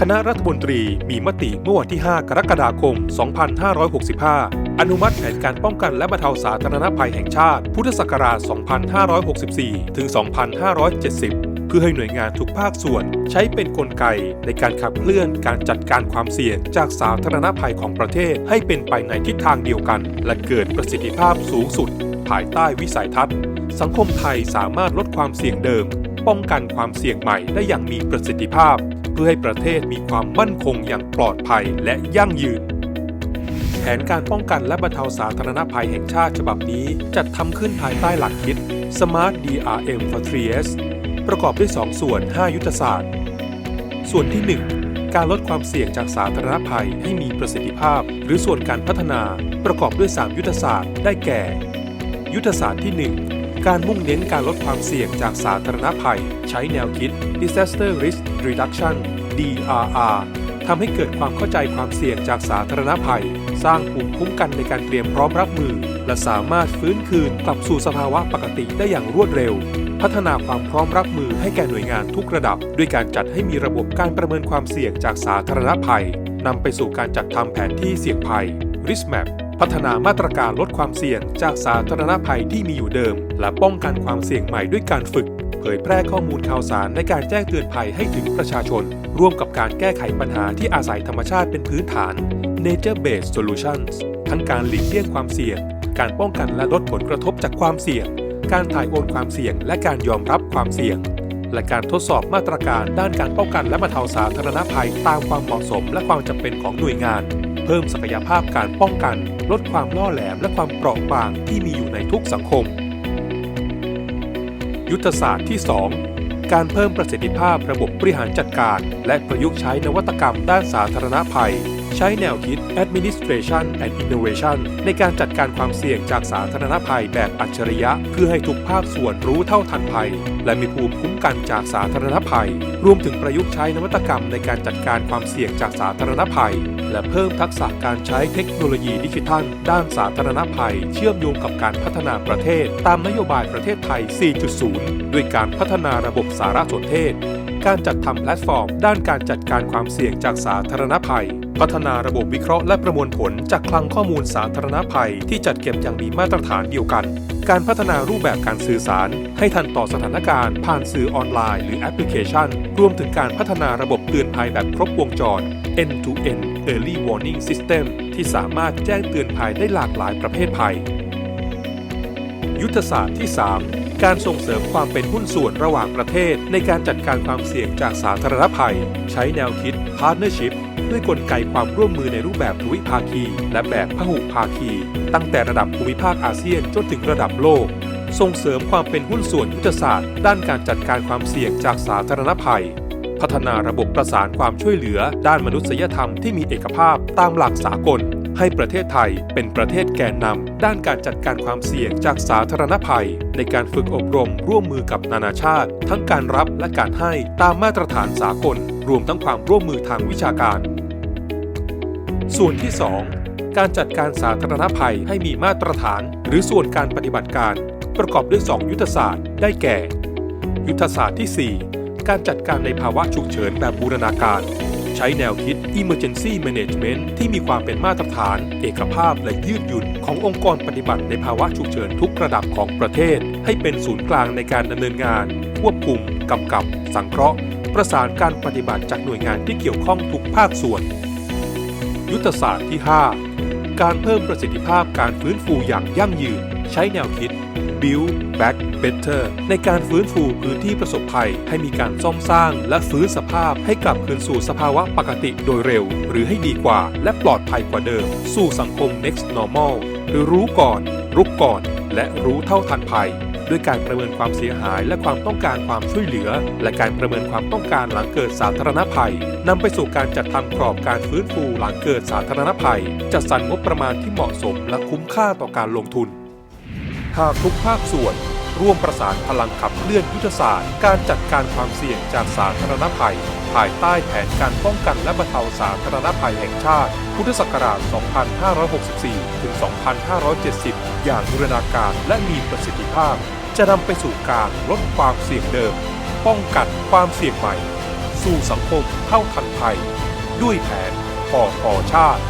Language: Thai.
คณะรัฐมนตรีมีมติเมื่อวันที่ 5 กรกฎาคม 2565 อนุมัติแผนการป้องกันและบรรเทาสาธารณภัยแห่งชาติ พุทธศักราช 2564 ถึง 2570 เพื่อให้หน่วยงานทุกภาคส่วนใช้เป็นนกลไกในการขับเคลื่อนการจัดการความเสี่ยงจากสาธารณภัยของประเทศให้เป็นไปในทิศทางเดียวกัน และเกิดประสิทธิภาพสูงสุด ภายใต้วิสัยทัศน์ สังคมไทยสามารถลดความเสี่ยงเดิม ป้องกันความเสี่ยงใหม่ได้อย่างมีประสิทธิภาพ เพื่อให้ประเทศมีความมั่นคงอย่างปลอดภัยและยั่งยืน แผนการป้องกันและบรรเทาสาธารณภัยแห่งชาติฉบับนี้จัดทำขึ้นภายใต้หลักคิด Smart DRM for 3S ประกอบด้วย 2 ส่วน 5 ยุทธศาสตร์ ส่วนที่ 1 การลดความเสี่ยงจากสาธารณภัยให้มีประสิทธิภาพ หรือส่วนการพัฒนาประกอบด้วย 3 ยุทธศาสตร์ ได้แก่ ยุทธศาสตร์ที่ 1 การมุ่งเน้นการลดความเสี่ยงจากสาธารณภัย ใช้แนวคิด Disaster Risk Reduction DRR ทำให้เกิดความเข้าใจความเสี่ยงจากสาธารณภัย สร้างภูมิคุ้มกันในการเตรียมพร้อมรับมือ และสามารถฟื้นคืนกลับสู่สภาวะปกติได้อย่างรวดเร็ว พัฒนาความพร้อมรับมือให้แก่หน่วยงานทุกระดับ ด้วยการจัดให้มีระบบการประเมินความเสี่ยงจากสาธารณภัยนำไปสู่การจัดทำแผนที่เสี่ยงภัย Risk Map พัฒนามาตรการลดความเสี่ยงจากสาธารณภัยที่มีอยู่เดิม และป้องกันความเสี่ยงใหม่ด้วยการฝึก เผยแพร่ข้อมูลข่าวสารในการแจ้งเตือนภัยให้ถึงประชาชน ร่วมกับการแก้ไขปัญหาที่อาศัยธรรมชาติเป็นพื้นฐาน Nature Based Solutions ทั้งการหลีกเลี่ยงความเสี่ยง การป้องกันและลดผลกระทบจากความเสี่ยง การถ่ายโอนความเสี่ยง และการยอมรับความเสี่ยง และการทดสอบมาตรการด้านการป้องกันและบรรเทาสาธารณภัยตามความเหมาะสมและความจำเป็นของหน่วยงาน เพิ่มศักยภาพการป้องกัน ลดความล่อแหลมและความเปราะบางที่มีอยู่ในทุกสังคม ยุทธศาสตร์ที่ 2 การเพิ่มประสิทธิภาพระบบบริหารจัดการ และประยุกต์ใช้นวัตกรรมด้านสาธารณภัย ใช้แนวคิด Administration and Innovation ในการจัดการความเสี่ยงจากสาธารณภัยแบบอัจฉริยะ เพื่อให้ทุกภาคส่วนรู้เท่าทันภัย และมีภูมิคุ้มกันจากสาธารณภัย รวมถึงประยุกต์ใช้นวัตกรรมในการจัดการความเสี่ยงจากสาธารณภัย และเพิ่มทักษะการใช้เทคโนโลยีดิจิทัล ด้านสาธารณภัย เชื่อมโยงกับการพัฒนาประเทศ ตามนโยบายประเทศไทย 4.0 ด้วยการพัฒนาระบบสารสนเทศการจัดทำแพลตฟอร์ม ด้านการจัดการความเสี่ยงจากสาธารณภัย พัฒนาระบบวิเคราะห์และประมวลผลจากคลังข้อมูลสาธารณภัยที่จัดเก็บอย่างมีมาตรฐานเดียวกัน การพัฒนารูปแบบการสื่อสาร ให้ทันต่อสถานการณ์ผ่านสื่อออนไลน์หรือแอปพลิเคชัน รวมถึงการพัฒนาระบบเตือนภัยแบบครบวงจร end-to-end early warning system ที่สามารถแจ้งเตือนภัยได้หลากหลายประเภทภัย ยุทธศาสตร์ที่ 3การส่งเสริมความเป็นหุ้นส่วนระหว่างประเทศ ในการจัดการความเสี่ยงจากสาธารณภัย ใช้แนวคิด Partnership ด้วยกลไกความร่วมมือในรูปแบบทวิภาคี และแบบพหุภาคี ตั้งแต่ระดับภูมิภาคอาเซียนจนถึงระดับโลก ส่งเสริมความเป็นหุ้นส่วนยุทธศาสตร์ ด้านการจัดการความเสี่ยงจากสาธารณภัย พัฒนาระบบประสานความช่วยเหลือ ด้านมนุษยธรรมที่มีเอกภาพตามหลักสากล ให้ประเทศไทยเป็นประเทศแกนนำด้านการจัดการความเสี่ยงจากสาธารณภัย ในการฝึกอบรมร่วมมือกับนานาชาติ ทั้งการรับและการให้ตามมาตรฐานสากล รวมทั้งความร่วมมือทางวิชาการ ส่วนที่ 2 การจัดการสาธารณภัยให้มีมาตรฐาน หรือส่วนการปฏิบัติการ ประกอบด้วย 2 ยุทธศาสตร์ ได้แก่ ยุทธศาสตร์ที่ 4 การจัดการในภาวะฉุกเฉินแบบบูรณาการ ใช้แนวคิด Emergency Management ที่มีความเป็นมาตรฐาน เอกภาพและยืดหยุ่นขององค์กรปฏิบัติในภาวะฉุกเฉินทุกระดับของประเทศ ให้เป็นศูนย์กลางในการดำเนินงาน ควบคุมกำกับ สังเคราะห์ ประสานการปฏิบัติจากหน่วยงานที่เกี่ยวข้องทุกภาคส่วน ยุทธศาสตร์ที่ 5 การเพิ่มประสิทธิภาพการฟื้นฟูอย่างยั่งยืน ใช้แนวคิด Build Back Better ในการฟื้นฟูพื้นที่ประสบภัย ให้มีการซ่อมสร้างและฟื้นสภาพให้กลับคืนสู่สภาวะปกติโดยเร็ว หรือให้ดีกว่าและปลอดภัยกว่าเดิม สู่สังคม next normal หรือรู้ก่อน รุกก่อน และรู้เท่าทันภัย ด้วยการประเมินความเสียหายและความต้องการความช่วยเหลือ และการประเมินความต้องการหลังเกิดสาธารณภัยนำไปสู่การจัดทำกรอบการฟื้นฟูหลังเกิดสาธารณภัย จัดสรรงบประมาณที่เหมาะสมและคุ้มค่าต่อการลงทุนหากทุกภาคส่วนร่วมประสานพลังขับเคลื่อนยุทธศาสตร์ การจัดการความเสี่ยงจากสาธารณภัย ภายใต้แผนการป้องกันและบรรเทาสาธารณภัยแห่งชาติ พุทธศักราช 2564 ถึง 2570 อย่างบูรณาการและมีประสิทธิภาพ จะนำไปสู่การลดความเสี่ยงเดิม ป้องกันความเสี่ยงใหม่ สู่สังคมเท่าทันภัย ด้วยแผนปออชาติ